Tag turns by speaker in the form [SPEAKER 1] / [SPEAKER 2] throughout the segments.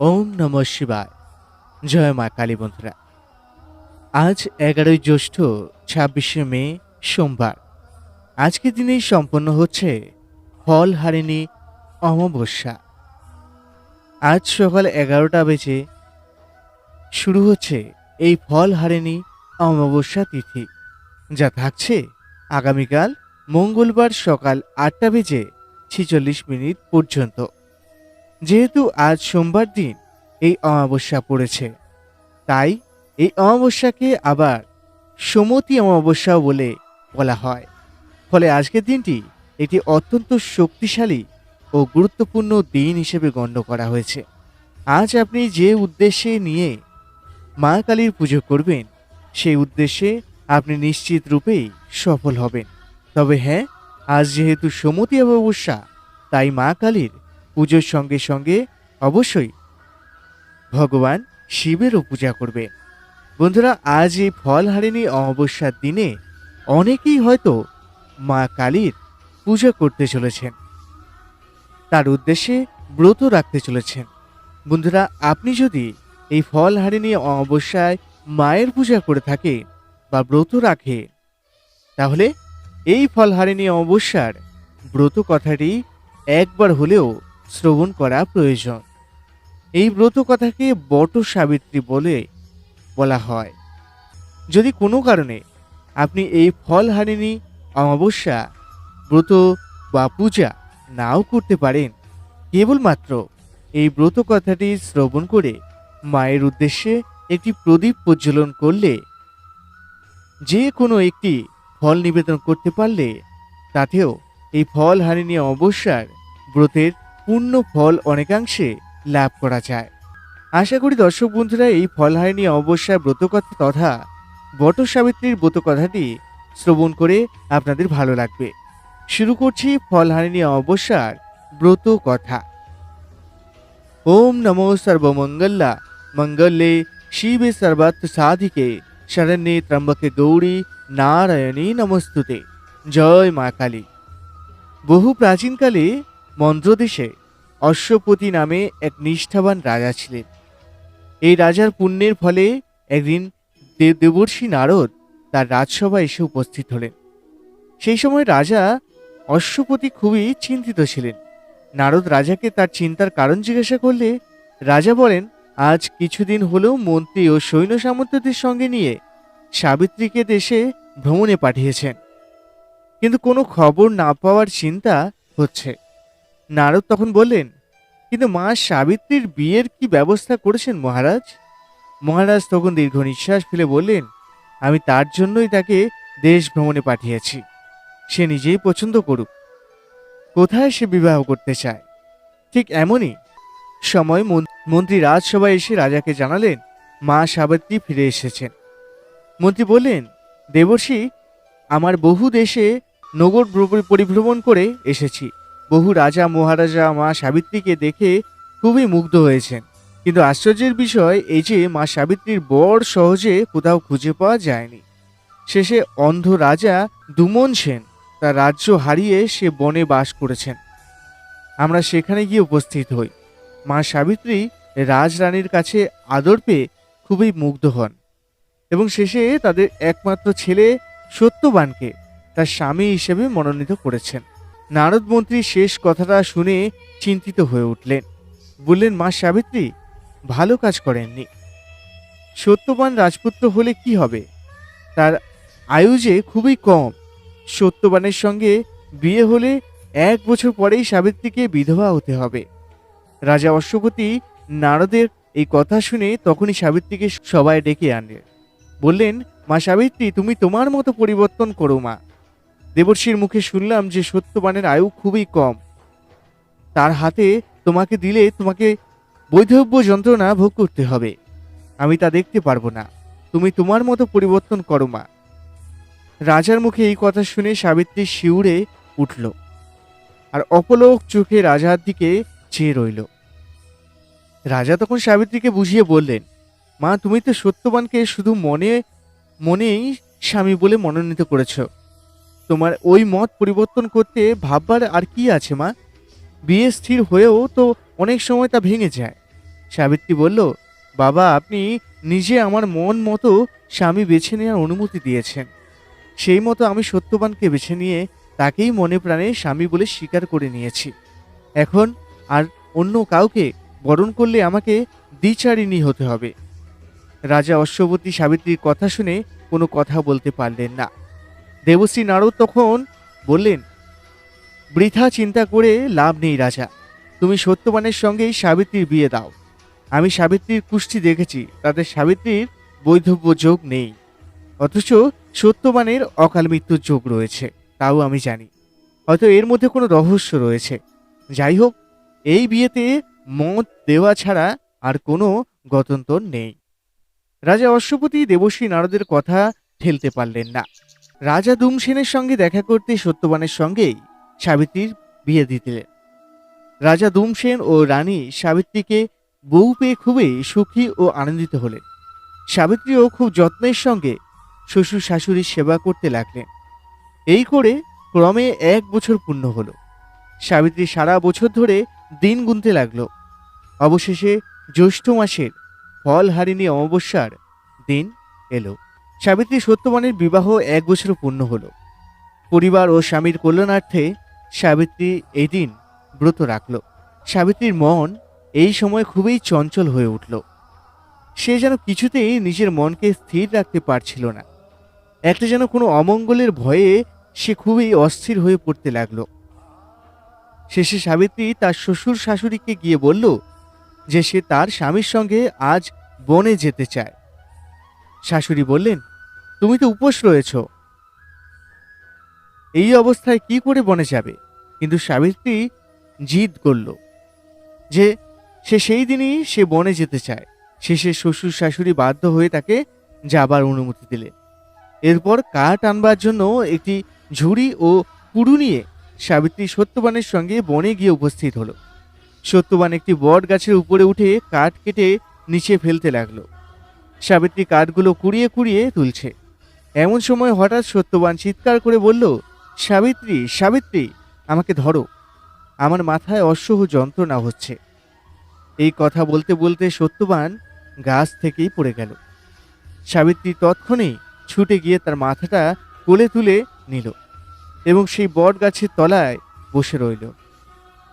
[SPEAKER 1] ওম নম শিবায়। জয় মা কালী বন্ধুরা। আজ এগারোই জ্যৈষ্ঠ, ছাব্বিশে মে, সোমবার। আজকের দিনেই সম্পন্ন হচ্ছে ফল হারিণী অমাবস্যা। আজ সকাল এগারোটা বেজে শুরু হচ্ছে এই ফল হারিণী অমাবস্যা তিথি। যা থাকছে আগামীকাল মঙ্গলবার সকাল আটটা বেজে ছেচল্লিশ মিনিট পর্যন্ত। যেহেতু আজ সোমবার দিন, এই অমাবস্যা পড়েছে। তাই এই অমাবস্যাকে আবার সমতি অমাবস্যা বলে বলা হয়। ফলে আজকের দিনটি একটি অত্যন্ত শক্তিশালী ও গুরুত্বপূর্ণ দিন হিসেবে গণ্য করা হয়েছে। আজ আপনি যে উদ্দেশ্যে নিয়ে মা কালীর পুজো করবেন, সেই উদ্দেশ্যে আপনি নিশ্চিত রূপেই সফল হবেন। তবে হ্যাঁ আজ যেহেতু সমতি অমাবস্যা, তাই মা কালীর পুজোর সঙ্গে সঙ্গে অবশ্যই ভগবান শিবেরও পূজা করবে। বন্ধুরা, আজ এই ফল হারিণী অমাবস্যার দিনে অনেকেই হয়তো মা কালীর পূজা করতে চলেছেন। তার উদ্দেশ্যে ব্রত রাখতে চলেছেন। বন্ধুরা, আপনি যদি এই ফল হারিণী অমাবস্যায় মায়ের পূজা করে থাকেন বা ব্রত রাখে, তাহলে এই ফল হারিণী অমাবস্যার ব্রত কথাটি একবার হলেও শ্রবণ করা প্রয়োজন। এই ব্রত কথাকে বট সাবিত্রী বলে বলা হয়। যদি কোনো কারণে আপনি এই ফল হারিণী অমাবস্যা, ব্রত বা পূজা নাও করতে পারেন, কেবলমাত্র এই ব্রত কথাটি শ্রবণ করে মায়ের উদ্দেশ্যে একটি প্রদীপ প্রজ্বলন করলে, যে কোনো একটি ফল নিবেদন করতে পারলে তাতেও এই ফল হারিণী অমাবস্যার ব্রতের পূর্ণ ফল অনেকাংশে লাভ করা যায়। আশা করি দর্শক বন্ধুরা, এই ফলহারিণী অমাবস্যার ব্রতকথা তথা বট সাবিত্রীর ব্রতকথাটি শ্রবণ করে আপনাদের ভালো লাগবে। শুরু করছি ফলহারিণী অমাবস্যার ব্রত কথা ওম নমো সর্বমঙ্গলা, মঙ্গলে শিবে সর্বাত্ম সাধিকে, শরণ্যে ত্রম্বকে গৌরী নারায়ণী নমস্তুতে। জয় মা কালী। বহু প্রাচীনকালে মন্দ্রদেশে অশ্বপতি নামে এক নিষ্ঠাবান রাজা ছিলেন। এই রাজার পুণ্যের ফলে একদিন দেবর্ষি নারদ তার রাজসভায় এসে উপস্থিত হলেন। সেই সময় রাজা অশ্বপতি খুবই চিন্তিত ছিলেন। নারদ রাজাকে তার চিন্তার কারণ জিজ্ঞাসা করলে রাজা বলেন, আজ কিছুদিন হলেও মন্ত্রী ও সৈন্য সামন্তদের সঙ্গে নিয়ে সাবিত্রীকে দেশে ভ্রমণে পাঠিয়েছেন। কিন্তু কোনো খবর না পাওয়ার চিন্তা হচ্ছে। নারদ তখন বললেন, কিন্তু মা সাবিত্রীর বিয়ের কি ব্যবস্থা করেছেন মহারাজ? মহারাজ তখন দীর্ঘ নিঃশ্বাস ফেলে বললেন, আমি তার জন্যই তাকে দেশ ভ্রমণে পাঠিয়েছি। সে নিজেই পছন্দ করুক। কোথায় সে বিবাহ করতে চায়? ঠিক এমনই সময় মন- মন্ত্রী রাজসভায় এসে রাজাকে জানালেন, মা সাবিত্রী ফিরে এসেছেন। মন্ত্রী বললেন, দেবর্ষি, আমার বহু দেশে নগর পরিভ্রমণ করে এসেছি। বহু রাজা, মহারাজা মা সাবিত্রীকে দেখে খুবই মুগ্ধ হয়েছেন। কিন্তু আশ্চর্যের বিষয় এই যে মা সাবিত্রীর বর সহজে কোথাও খুঁজে পাওয়া যায়নি। শেষে অন্ধ রাজা দুমন সেন তার রাজ্য হারিয়ে সে বনে বাস করেছেন। আমরা সেখানে গিয়ে উপস্থিত হই। মা সাবিত্রী রাজরানীর কাছে আদর পেয়ে খুবই মুগ্ধ হন এবং শেষে তাদের একমাত্র ছেলে সত্যবানকে তার স্বামী হিসেবে মনোনীত করেছেন। নারদ মন্ত্রী শেষ কথাটা শুনে চিন্তিত হয়ে উঠলেন। বললেন, মা সাবিত্রী, ভালো কাজ করেননি। সত্যবান রাজপুত্র হলে কি হবে? তার আয়ু যে খুবই কম। সত্যবানের সঙ্গে বিয়ে হলে এক বছর পরেই সাবিত্রীকে বিধবা হতে হবে। রাজা অশ্বপতি নারদের এই কথা শুনে তখনই সাবিত্রীকে সবাই ডেকে আনলেন। বললেন, মা সাবিত্রী, তুমি তোমার মতো পরিবর্তন করো মা। দেবর্ষির মুখে শুনলাম যে সত্যবানের আয়ু খুবই কম। তার হাতে তোমাকে দিলে তোমাকে বৈধব্য যন্ত্রণা ভোগ করতে হবে। আমি তা দেখতে পারব না। তুমি তোমার মতো পরিবর্তন করো মা। রাজার মুখে এই কথা শুনে সাবিত্রী শিউরে উঠল আর অপলোক চোখে রাজার দিকে চেয়ে রইল। রাজা তখন সাবিত্রীকে বুঝিয়ে বললেন, মা, তুমি তো সত্যবানকে শুধু মনে, মনেই স্বামী বলে মনোনীত করেছ। তোমার ওই মত পরিবর্তন করতে ভাববার আর কি আছে, মা? বিয়ে স্থির হয়েও তো অনেক সময় তা ভেঙে যায়। সাবিত্রী বলল, বাবা, আপনি নিজে আমার মন মতো স্বামী বেছে নেওয়ার অনুমতি দিয়েছেন। সেই মতো আমি সত্যবানকে বেছে নিয়ে তাকেই মনে প্রাণে স্বামী বলে স্বীকার করে নিয়েছি। এখন আর অন্য কাউকে বরণ করলে আমাকে দ্বিচারিণী হতে হবে। রাজা অশ্ববতী সাবিত্রীর কথা শুনে কোনো কথা বলতে পারলেন না। দেবশ্রী নারদ তখন বললেন, বৃথা চিন্তা করে লাভ নেই রাজা। তুমি সত্যবানের সঙ্গেই সাবিত্রীর বিয়ে দাও। আমি সাবিত্রীর কুষ্টি দেখেছি তাদের সাবিত্রীর বৈধব্য যোগ নেই। অথচ সত্যবানের অকাল মৃত্যুর যোগ রয়েছে, তাও আমি জানি। হয়তো এর মধ্যে কোনো রহস্য রয়েছে। যাই হোক, এই বিয়েতে মত দেওয়া ছাড়া আর কোনো গতন্তর নেই। রাজা অশ্বপতি দেবশ্রী নারদের কথা ঠেলতে পারলেন না। রাজা দুমসেনের সঙ্গে দেখা করতে সত্যবানের সঙ্গেই সাবিত্রীর বিয়ে দিতেন রাজা দুমসেন ও রানী সাবিত্রীকে বউ পেয়ে খুবই সুখী ও আনন্দিত হলেন। সাবিত্রীও খুব যত্নের সঙ্গে শ্বশুর শাশুড়ির সেবা করতে লাগলেন। এই করে ক্রমে এক বছর পূর্ণ হলো। সাবিত্রী সারা বছর ধরে দিন গুনতে লাগল। অবশেষে জ্যৈষ্ঠ মাসের ফল হারিণী অমাবস্যার দিন এলো। সাবিত্রী সত্যবানের বিবাহ এক বছর পূর্ণ হলো। পরিবার ও স্বামীর কল্যাণার্থে সাবিত্রী এই দিন ব্রত রাখল। সাবিত্রীর মন এই সময় খুবই চঞ্চল হয়ে উঠল। সে যেন কিছুতেই নিজের মনকে স্থির রাখতে পারছিল না। একটা যেন কোনো অমঙ্গলের ভয়ে সে খুবই অস্থির হয়ে পড়তে লাগল। শেষে সাবিত্রী তার শ্বশুর শাশুড়িকে গিয়ে বলল যে সে তার স্বামীর সঙ্গে আজ বনে যেতে চায়। শাশুড়ি বললেন তুমি তো উপোস রয়েছ। এই অবস্থায় কি করে বনে যাবে? কিন্তু সাবিত্রী জিদ করল যে সে সেই দিনই সে বনে যেতে চায়। শেষে শ্বশুর শাশুড়ি বাধ্য হয়ে তাকে যাবার অনুমতি দিলে। এরপর কাঠ আনবার জন্য একটি ঝুড়ি ও কুড়ু নিয়ে সাবিত্রী সত্যবানের সঙ্গে বনে গিয়ে উপস্থিত হলো। সত্যবান একটি বট গাছের উপরে উঠে কাঠ কেটে নিচে ফেলতে লাগল। সাবিত্রী কাঠগুলো কুড়িয়ে কুড়িয়ে তুলছে। এমন সময় হঠাৎ সত্যবান চিৎকার করে বলল, সাবিত্রী সাবিত্রী, আমাকে ধরো। আমার মাথায় অসহ্য যন্ত্রণা হচ্ছে। এই কথা বলতে বলতে সত্যবান গাছ থেকেই পড়ে গেল। সাবিত্রী তৎক্ষণেই ছুটে গিয়ে তার মাথাটা কোলে তুলে নিল এবং সেই বট গাছের তলায় বসে রইল।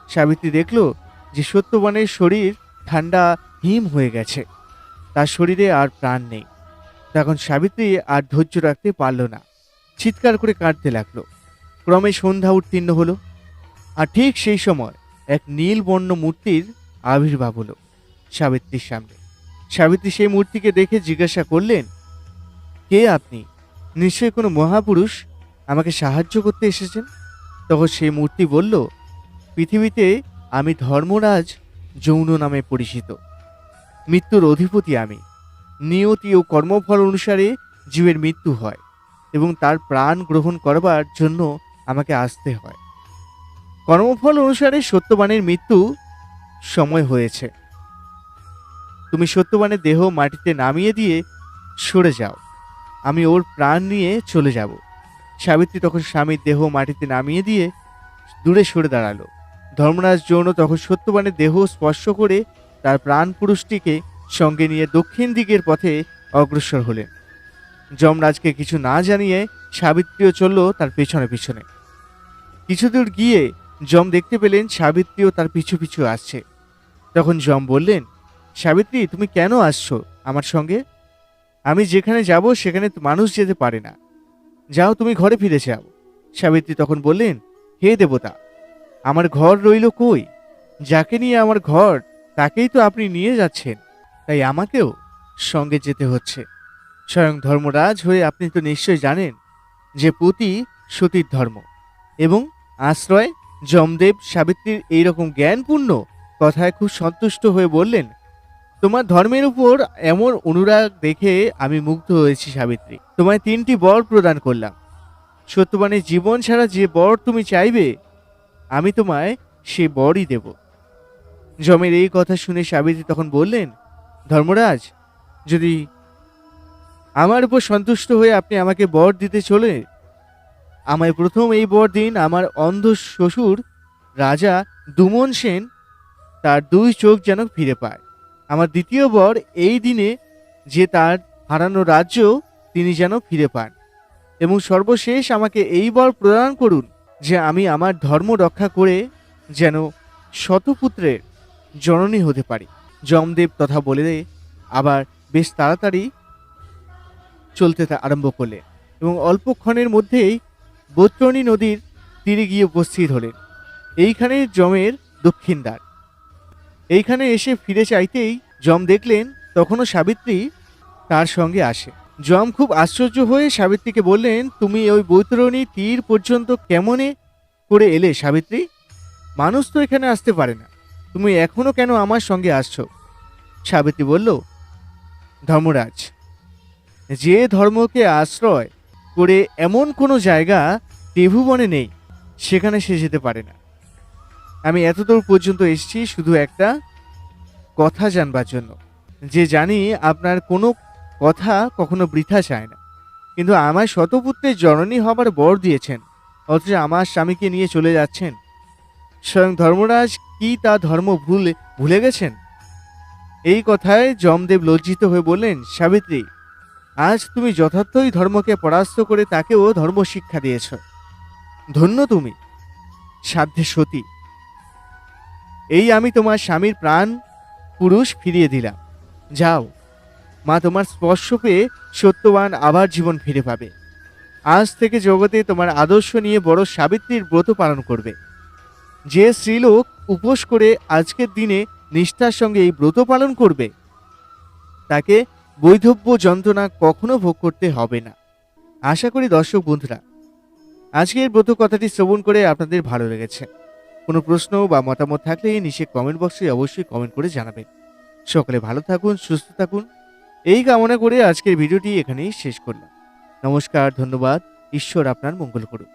[SPEAKER 1] সাবিত্রী দেখল যে সত্যবানের শরীর ঠান্ডা, হিম হয়ে গেছে। তার শরীরে আর প্রাণ নেই। তখন সাবিত্রী আর ধৈর্য রাখতে পারল না। চিৎকার করে কাঁদতে লাগল। ক্রমে সন্ধ্যা উত্তীর্ণ হলো আর ঠিক সেই সময় এক নীল বর্ণ মূর্তির আবির্ভাব হলো সাবিত্রীর সামনে। সাবিত্রী সেই মূর্তিকে দেখে জিজ্ঞাসা করলেন, কে আপনি? নিশ্চয়ই কোনো মহাপুরুষ আমাকে সাহায্য করতে এসেছেন? তখন সেই মূর্তি বলল, পৃথিবীতে আমি ধর্মরাজ যৌন নামে পরিচিত। মৃত্যুর অধিপতি আমি। নিয়তি ও কর্মফল অনুসারে জীবের মৃত্যু হয় এবং তার প্রাণ গ্রহণ করবার জন্য আমাকে আসতে হয়। কর্মফল অনুসারে সত্যবানের মৃত্যু সময় হয়েছে। তুমি সত্যবানের দেহ মাটিতে নামিয়ে দিয়ে সরে যাও। আমি ওর প্রাণ নিয়ে চলে যাব। সাবিত্রী তখন স্বামীর দেহ মাটিতে নামিয়ে দিয়ে দূরে সরে দাঁড়াল। ধর্মরাজ যৌন তখন সত্যবানের দেহ স্পর্শ করে তার প্রাণ পুরুষটিকে সঙ্গে নিয়ে দক্ষিণ দিকের পথে অগ্রসর হলেন। যমরাজকে কিছু না জানিয়ে সাবিত্রীও চলল তার পেছনে পিছনে। কিছুদূর গিয়ে যম দেখতে পেলেন সাবিত্রীও তার পিছু পিছু আসছে। তখন যম বললেন, সাবিত্রী, তুমি কেন আসছো আমার সঙ্গে? আমি যেখানে যাব সেখানে মানুষ যেতে পারে না। যাও, তুমি ঘরে ফিরে যাও। সাবিত্রী তখন বললেন, হে দেবতা, আমার ঘর রইল কই? যাকে নিয়ে আমার ঘর, তাকেই তো আপনি নিয়ে যাচ্ছেন। তাই আমাকেও সঙ্গে যেতে হচ্ছে। স্বয়ং ধর্মরাজ হয়ে আপনি তো নিশ্চয় জানেন যে পতি সতীর ধর্ম এবং আশ্রয় যমদেব সাবিত্রীর এইরকম জ্ঞানপূর্ণ কথায় খুব সন্তুষ্ট হয়ে বললেন, তোমার ধর্মের উপর এমন অনুরাগ দেখে আমি মুগ্ধ হয়েছি সাবিত্রী। তোমায় তিনটি বর প্রদান করলাম। সত্যবানের জীবন ছাড়া যে বর তুমি চাইবে, আমি তোমায় সে বরই দেব। যমের এই কথা শুনে সাবিত্রী তখন বললেন ধর্মরাজ, যদি আমার উপর সন্তুষ্ট হয়ে আপনি আমাকে বর দিতে চলে, আমায় প্রথম এই বর দিন আমার অন্ধ শ্বশুর রাজা দুমন সেন, তার দুই চোখ যেন ফিরে পায়। আমার দ্বিতীয় বর এই দিনে যে তার হারানো রাজ্য তিনি যেন ফিরে পান। এবং সর্বশেষ আমাকে এই বর প্রদান করুন যে আমি আমার ধর্ম রক্ষা করে যেন শতপুত্রের জননী হতে পারি। যমদেব তথা বলে আবার বেশ তাড়াতাড়ি চলতে আরম্ভ করলে এবং অল্পক্ষণের মধ্যেই বৈতরণী নদীর তীরে গিয়ে উপস্থিত হলেন। এইখানে যমের দক্ষিণ দ্বার। এইখানে এসে ফিরে চাইতেই যম দেখলেন, তখনও সাবিত্রী তার সঙ্গে আসে। যম খুব আশ্চর্য হয়ে সাবিত্রীকে বললেন, তুমি ওই বৈতরণী তীর পর্যন্ত কেমনে করে এলে সাবিত্রী? মানুষ তো এখানে আসতে পারে না। তুমি এখনও কেন আমার সঙ্গে আসছো? সাবিত্রী বলল, ধর্মরাজ, যে ধর্মকে আশ্রয় করে এমন কোনো জায়গা ত্রিভুবনে নেই, সেখানে সে যেতে পারে না। আমি এতদূর পর্যন্ত এসেছি শুধু একটা কথা জানবার জন্য। যে জানি আপনার কোনো কথা কখনো বৃথা চায় না। কিন্তু আমার শতপুত্রের জননী হবার বর দিয়েছেন। অথচ আমার স্বামীকে নিয়ে চলে যাচ্ছেন। স্বয়ং ধর্মরাজ কি তা ধর্ম ভুল, ভুলে গেছেন? এই কথায় যমদেব লজ্জিত হয়ে বললেন, সাবিত্রী, আজ তুমি যথার্থই ধর্মকে পরাস্ত করে তাকেও ধর্ম শিক্ষা দিয়েছ। ধন্য তুমি, সাধ্যে সতী। এই আমি তোমার স্বামীর প্রাণ, পুরুষ ফিরিয়ে দিলাম। যাও, মা তোমার স্পর্শ পেয়ে সত্যবান আবার জীবন ফিরে পাবে। আজ থেকে জগতে তোমার আদর্শ নিয়ে বড় সাবিত্রীর ব্রত পালন করবে। যে স্ত্রীলোক উপোস করে আজকের দিনে নিষ্ঠার সঙ্গে এই ব্রত পালন করবে, তাকে বৈধব্য যন্ত্রণা কখনো ভোগ করতে হবে না। আশা করি দর্শক বন্ধুরা, আজকের ব্রত কথাটি শ্রবণ করে আপনাদের ভালো লেগেছে। কোনো প্রশ্ন বা মতামত থাকলে নিচে কমেন্ট বক্সে অবশ্যই কমেন্ট করে জানাবেন। সকলে ভালো থাকুন, সুস্থ থাকুন। এই কামনা করে আজকের ভিডিওটি এখানেই শেষ করলাম। নমস্কার, ধন্যবাদ। ঈশ্বর আপনার মঙ্গল করুন।